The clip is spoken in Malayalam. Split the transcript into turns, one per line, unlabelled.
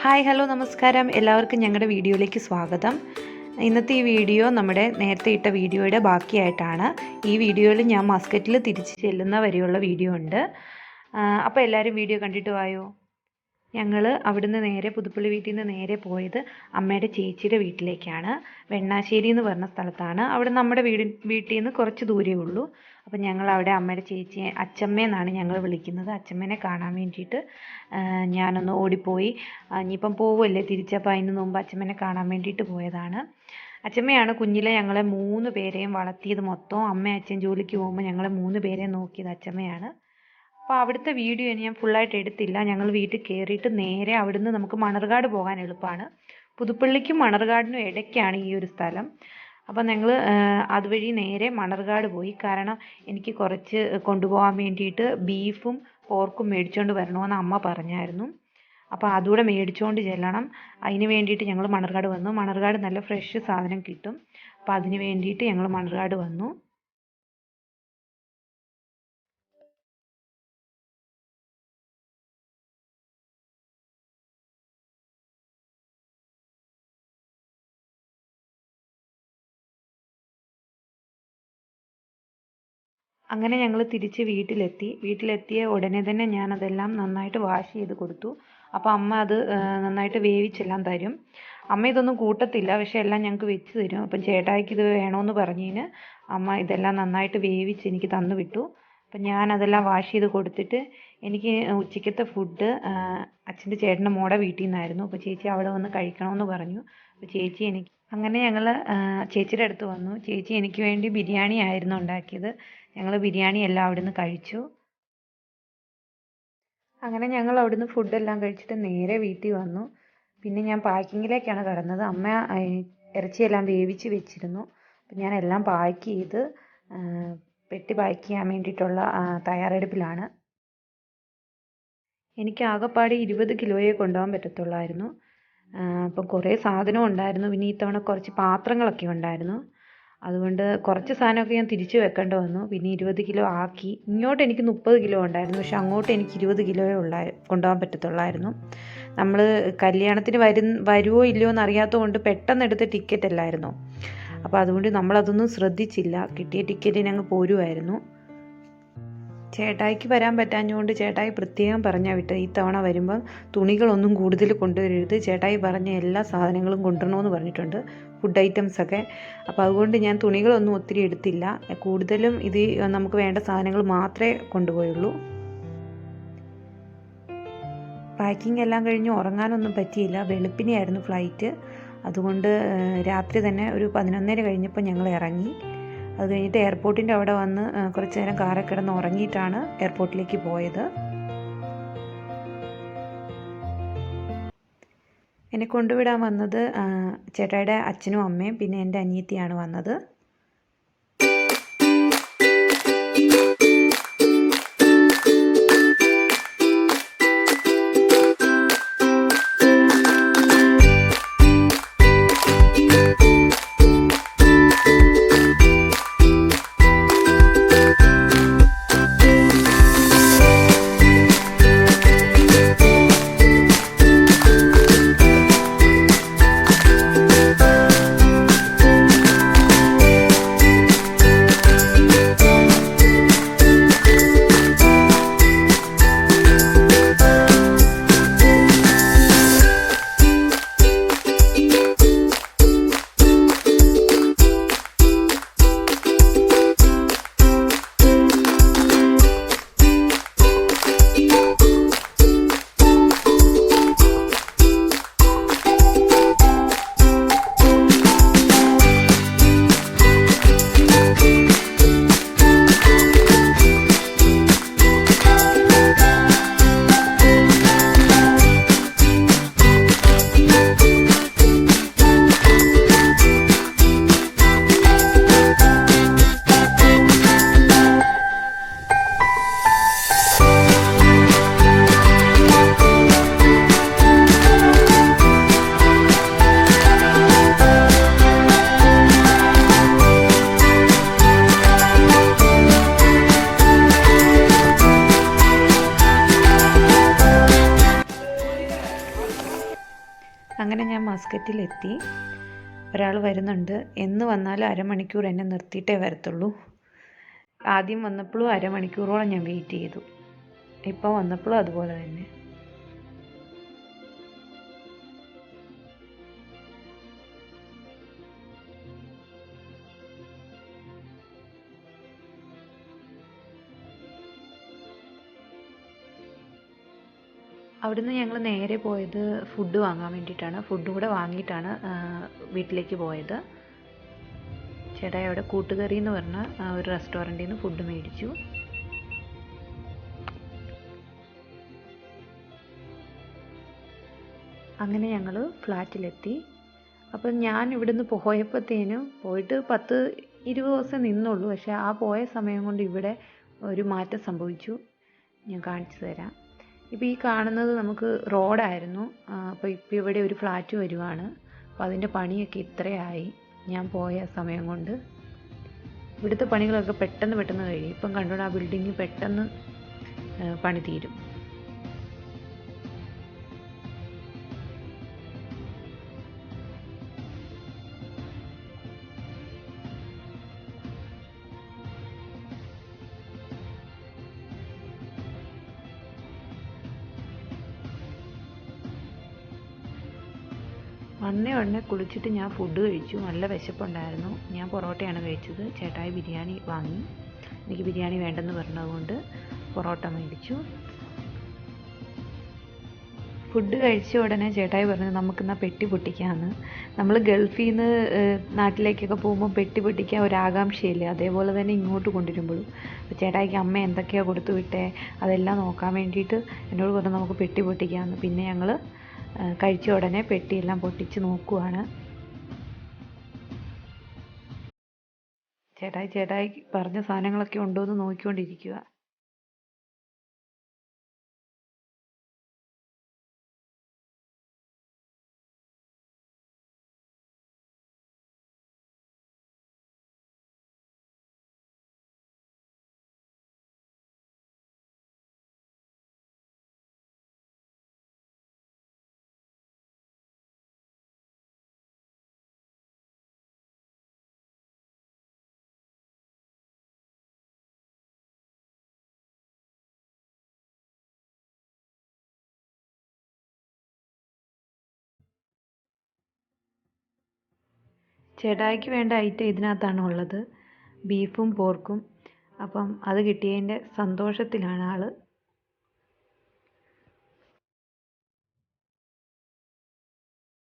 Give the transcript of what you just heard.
ഹായ് ഹലോ നമസ്കാരം. എല്ലാവർക്കും ഞങ്ങളുടെ വീഡിയോയിലേക്ക് സ്വാഗതം. ഇന്നത്തെ ഈ വീഡിയോ നമ്മുടെ നേരത്തെ ഇട്ട വീഡിയോയുടെ ബാക്കിയായിട്ടാണ്. ഈ വീഡിയോയിൽ ഞാൻ മസ്കറ്റിൽ തിരിച്ചു ചെല്ലുന്ന വരെയുള്ള വീഡിയോ ഉണ്ട്. അപ്പോൾ എല്ലാവരും വീഡിയോ കണ്ടിട്ട് വായോ? ഞങ്ങൾ അവിടുന്ന് നേരെ പുതുപ്പള്ളി വീട്ടിൽ നിന്ന് നേരെ പോയത് അമ്മയുടെ ചേച്ചിയുടെ വീട്ടിലേക്കാണ്. വെണ്ണാശ്ശേരി എന്ന് പറഞ്ഞ സ്ഥലത്താണ്. അവിടെ നമ്മുടെ വീട് വീട്ടിൽ നിന്ന് കുറച്ച് ദൂരേ ഉള്ളൂ. അപ്പം ഞങ്ങൾ അവിടെ അമ്മയുടെ ചേച്ചിയെ അച്ചമ്മ എന്നാണ് ഞങ്ങൾ വിളിക്കുന്നത്. അച്ചമ്മേനെ കാണാൻ വേണ്ടിയിട്ട് ഞാനൊന്ന് ഓടിപ്പോയി. ഇനിയിപ്പം പോവുമല്ലേ തിരിച്ചപ്പോൾ അതിന് മുമ്പ് അച്ചമ്മേനെ കാണാൻ വേണ്ടിയിട്ട് പോയതാണ്. അച്ചമ്മയാണ് കുഞ്ഞിലെ ഞങ്ങളെ മൂന്ന് പേരെയും വളർത്തിയത് മൊത്തം. അമ്മ അച്ഛൻ ജോലിക്ക് പോകുമ്പോൾ ഞങ്ങളെ മൂന്ന് പേരെയും നോക്കിയത് അച്ചമ്മയാണ്. അപ്പോൾ അവിടുത്തെ വീഡിയോ ഞാൻ ഫുള്ളായിട്ട് എടുത്തില്ല. ഞങ്ങൾ വീട്ടിൽ കയറിയിട്ട് നേരെ അവിടുന്ന് നമുക്ക് മണർകാട് പോകാൻ എളുപ്പമാണ് പുതുപ്പള്ളിക്കും മണർകാടിനും ഇടയ്ക്കാണ് ഈ ഒരു സ്ഥലം. അപ്പോൾ ഞങ്ങൾ അതുവഴി നേരെ മണർകാട് പോയി. കാരണം എനിക്ക് കുറച്ച് കൊണ്ടുപോകാൻ വേണ്ടിയിട്ട് ബീഫും പോർക്കും മേടിച്ചുകൊണ്ട് വരണമെന്ന് അമ്മ പറഞ്ഞായിരുന്നു. അപ്പോൾ അതുകൂടെ മേടിച്ചുകൊണ്ട് ചെല്ലണം. അതിന് വേണ്ടിയിട്ട് ഞങ്ങൾ മണർകാട് വന്നു. മണർകാട് നല്ല ഫ്രഷ് സാധനം കിട്ടും. അപ്പോൾ അതിന് വേണ്ടിയിട്ട് ഞങ്ങൾ മണർകാട് വന്നു. അങ്ങനെ ഞങ്ങൾ തിരിച്ച് വീട്ടിലെത്തി. വീട്ടിലെത്തിയ ഉടനെ തന്നെ ഞാൻ അതെല്ലാം നന്നായിട്ട് വാഷ് ചെയ്ത് കൊടുത്തു. അപ്പോൾ അമ്മ അത് നന്നായിട്ട് വേവിച്ചെല്ലാം തരും. അമ്മ ഇതൊന്നും കൂട്ടത്തില്ല പക്ഷേ എല്ലാം ഞങ്ങൾക്ക് വെച്ച് തരും. അപ്പം ചേട്ടായിക്ക് ഇത് വേണമെന്ന് പറഞ്ഞതിന് അമ്മ ഇതെല്ലാം നന്നായിട്ട് വേവിച്ച് എനിക്ക് തന്നു വിട്ടു. അപ്പം ഞാൻ അതെല്ലാം വാഷ് ചെയ്ത് കൊടുത്തിട്ട് എനിക്ക് ഉച്ചയ്ക്കത്തെ ഫുഡ് അച്ഛന്റെ ചേട്ടന്റെ മോടെ വീട്ടിൽ നിന്നായിരുന്നു അപ്പോൾ ചേച്ചി അവിടെ വന്ന് കഴിക്കണമെന്ന് പറഞ്ഞു. അപ്പോൾ ചേച്ചി എനിക്ക് അങ്ങനെ ഞങ്ങൾ ചേച്ചിയുടെ അടുത്ത് വന്നു. ചേച്ചി എനിക്ക് വേണ്ടി ബിരിയാണി ആയിരുന്നു ഉണ്ടാക്കിയത്. ഞങ്ങൾ ബിരിയാണി എല്ലാം അവിടുന്ന് കഴിച്ചു. അങ്ങനെ ഞങ്ങൾ അവിടുന്ന് ഫുഡെല്ലാം കഴിച്ചിട്ട് നേരെ വീട്ടിൽ വന്നു. പിന്നെ ഞാൻ പാക്കിങ്ങിലേക്കാണ് കടന്നത്. അമ്മ ഇറച്ചി ഇറച്ചിയെല്ലാം വേവിച്ച് വെച്ചിരുന്നു. അപ്പം ഞാൻ എല്ലാം പാക്ക് ചെയ്ത് പെട്ടി പാക്ക് ചെയ്യാൻ വേണ്ടിയിട്ടുള്ള തയ്യാറെടുപ്പിലാണ്. എനിക്ക് ആകെപ്പാടെ ഇരുപത് കിലോയെ കൊണ്ടുപോകാൻ പറ്റത്തുള്ളായിരുന്നു. അപ്പം കുറേ സാധനം ഉണ്ടായിരുന്നു. പിന്നെ ഇത്തവണ കുറച്ച് പാത്രങ്ങളൊക്കെ ഉണ്ടായിരുന്നു. അതുകൊണ്ട് കുറച്ച് സാധനമൊക്കെ ഞാൻ തിരിച്ചു വെക്കേണ്ടി വന്നു. പിന്നെ ഇരുപത് കിലോ ആക്കി. ഇങ്ങോട്ട് എനിക്ക് മുപ്പത് കിലോ ഉണ്ടായിരുന്നു. പക്ഷെ അങ്ങോട്ട് എനിക്ക് ഇരുപത് കിലോയേ ഉള്ള കൊണ്ടുപോകാൻ പറ്റത്തുള്ളായിരുന്നു. നമ്മൾ കല്യാണത്തിന് വരും വരുമോ ഇല്ലയോ എന്ന് അറിയാത്തത് കൊണ്ട് പെട്ടെന്ന് എടുത്ത ടിക്കറ്റ് അല്ലായിരുന്നു. അപ്പോൾ അതുകൊണ്ട് നമ്മളതൊന്നും ശ്രദ്ധിച്ചില്ല. കിട്ടിയ ടിക്കറ്റിന് അങ്ങ് പോരുമായിരുന്നു. ചേട്ടായിക്ക് വരാൻ പറ്റാഞ്ഞുകൊണ്ട് ചേട്ടായി പ്രത്യേകം പറഞ്ഞാ വിട്ട് ഇത്തവണ വരുമ്പം തുണികളൊന്നും കൂടുതൽ കൊണ്ടുവരരുത്. ചേട്ടായി പറഞ്ഞ എല്ലാ സാധനങ്ങളും കൊണ്ടുവരണമെന്ന് പറഞ്ഞിട്ടുണ്ട്. ഫുഡ് ഐറ്റംസ് ഒക്കെ. അപ്പോൾ അതുകൊണ്ട് ഞാൻ തുണികളൊന്നും ഒത്തിരി എടുത്തില്ല. കൂടുതലും ഇത് നമുക്ക് വേണ്ട സാധനങ്ങൾ മാത്രമേ കൊണ്ടുപോയുള്ളൂ. പാക്കിംഗ് എല്ലാം കഴിഞ്ഞ് ഉറങ്ങാനൊന്നും പറ്റിയില്ല. വെളുപ്പിനെയായിരുന്നു ഫ്ലൈറ്റ്. അതുകൊണ്ട് രാത്രി തന്നെ ഒരു പതിനൊന്നര കഴിഞ്ഞപ്പോൾ ഞങ്ങൾ ഇറങ്ങി. അത് കഴിഞ്ഞിട്ട് എയർപോർട്ടിന്റെ അവിടെ വന്ന് കുറച്ച് നേരം കാറെ കിടന്ന് ഉറങ്ങിയിട്ടാണ് എയർപോർട്ടിലേക്ക് പോയത്. എന്നെ കൊണ്ടുവിടാൻ വന്നത് ചേട്ടായിയുടെ അച്ഛനും അമ്മയും പിന്നെ എന്റെ അനിയത്തിയാണ് വന്നത്. അങ്ങനെ ഞാൻ മസ്കറ്റിലെത്തി. ഒരാൾ വരുന്നുണ്ട്. എന്ന് വന്നാലും അരമണിക്കൂർ എന്നെ നിർത്തിയിട്ടേ വരത്തുള്ളൂ. ആദ്യം വന്നപ്പോഴും അരമണിക്കൂറോളം ഞാൻ വെയിറ്റ് ചെയ്തു. ഇപ്പോൾ വന്നപ്പോഴും അതുപോലെ തന്നെ. അവിടുന്ന് ഞങ്ങൾ നേരെ പോയത് ഫുഡ് വാങ്ങാൻ വേണ്ടിയിട്ടാണ്. ഫുഡ് കൂടെ വാങ്ങിയിട്ടാണ് വീട്ടിലേക്ക് പോയത്. ചേട്ടാ അവിടെ കൂട്ടുകറി എന്ന് പറഞ്ഞ ഒരു റെസ്റ്റോറന്റിൽ നിന്ന് ഫുഡ് മേടിച്ചു. അങ്ങനെ ഞങ്ങൾ ഫ്ലാറ്റിലെത്തി. അപ്പം ഞാൻ ഇവിടുന്ന് പോയപ്പോഴത്തേനും പോയിട്ട് പത്ത് ഇരുപത് ദിവസം നിന്നുള്ളൂ. പക്ഷേ ആ പോയ സമയം കൊണ്ട് ഇവിടെ ഒരു മാറ്റം സംഭവിച്ചു. ഞാൻ കാണിച്ചു തരാം. ഇപ്പോൾ ഈ കാണുന്നത് നമുക്ക് റോഡായിരുന്നു അപ്പോൾ ഇപ്പോൾ ഇവിടെ ഒരു ഫ്ലാറ്റ് വരുവാണ്. അപ്പോൾ അതിന്റെ പണിയൊക്കെ ഇത്രയായി. ഞാൻ പോയ സമയം കൊണ്ട്. ഇവിടുത്തെ പണികളൊക്കെ പെട്ടെന്ന് പെട്ടെന്ന് കഴിയും. ഇപ്പം കണ്ടുകൊണ്ട് ആ ബിൽഡിങ് പെട്ടെന്ന് പണി തീരും. വന്നേ ഉടനെ കുളിച്ചിട്ട് ഞാൻ ഫുഡ് കഴിച്ചു. നല്ല വിശപ്പുണ്ടായിരുന്നു. ഞാൻ പൊറോട്ടയാണ് കഴിച്ചത്. ചേട്ടായി ബിരിയാണി വാങ്ങി. എനിക്ക് ബിരിയാണി വേണ്ടെന്ന് പറഞ്ഞതുകൊണ്ട് പൊറോട്ട മേടിച്ചു. ഫുഡ് കഴിച്ച ഉടനെ ചേട്ടായി പറഞ്ഞു നമുക്കിന്നാൽ പെട്ടി പൊട്ടിക്കാമെന്ന് നമ്മൾ ഗൾഫിൽ നിന്ന് നാട്ടിലേക്കൊക്കെ പോകുമ്പോൾ പെട്ടി പൊട്ടിക്കാൻ ഒരു ആകാംക്ഷയില്ലേ അതേപോലെ തന്നെ ഇങ്ങോട്ട് കൊണ്ടുവരുമ്പോഴും. ചേട്ടായിക്ക് അമ്മ എന്തൊക്കെയാണ് കൊടുത്തു വിട്ടേ? അതെല്ലാം നോക്കാൻ വേണ്ടിയിട്ട് എന്നോട് പറഞ്ഞു നമുക്ക് പെട്ടി പൊട്ടിക്കാമെന്ന് പിന്നെ ഞങ്ങൾ കഴിച്ച ഉടനെ പെട്ടിയെല്ലാം പൊട്ടിച്ച് നോക്കുവാണ്. ചേട്ടായി ചേട്ടായി പറഞ്ഞ സാധനങ്ങളൊക്കെ ഉണ്ടോ എന്ന് നോക്കിക്കൊണ്ടിരിക്കുക ചേട്ടായിക്ക് വേണ്ട ഐറ്റം ഇതിനകത്താണ് ഉള്ളത്. ബീഫും പോർക്കും അപ്പം അത് കിട്ടിയതിന്റെ സന്തോഷത്തിലാണ് ആൾ